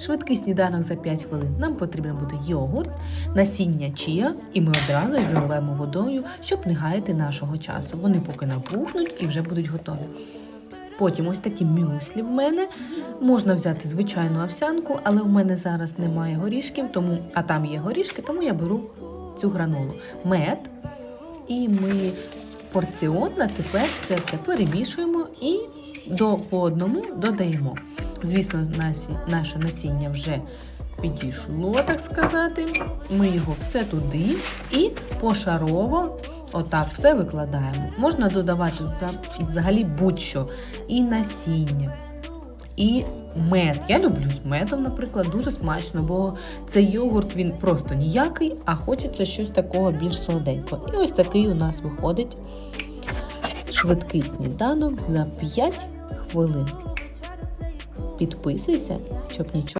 Швидкий сніданок за 5 хвилин. Нам потрібен буде йогурт, насіння чія, і ми одразу їх заливаємо водою, щоб не гаяти нашого часу. Вони поки напухнуть і вже будуть готові. Потім ось такі мюслі в мене. Можна взяти звичайну овсянку, але в мене зараз немає горішків, тому, а там є горішки, тому я беру цю гранолу. Мед. І ми порціонно тепер це все перемішуємо і до, по одному додаємо. Звісно, наше насіння вже підійшло, так сказати. Ми його все туди і пошарово отак все викладаємо. Можна додавати взагалі будь-що. І насіння, і мед. Я люблю з медом, наприклад, дуже смачно, бо цей йогурт він просто ніякий, а хочеться щось такого більш солоденького. І ось такий у нас виходить швидкий сніданок за 5 хвилин. Підписуйся, щоб нічого.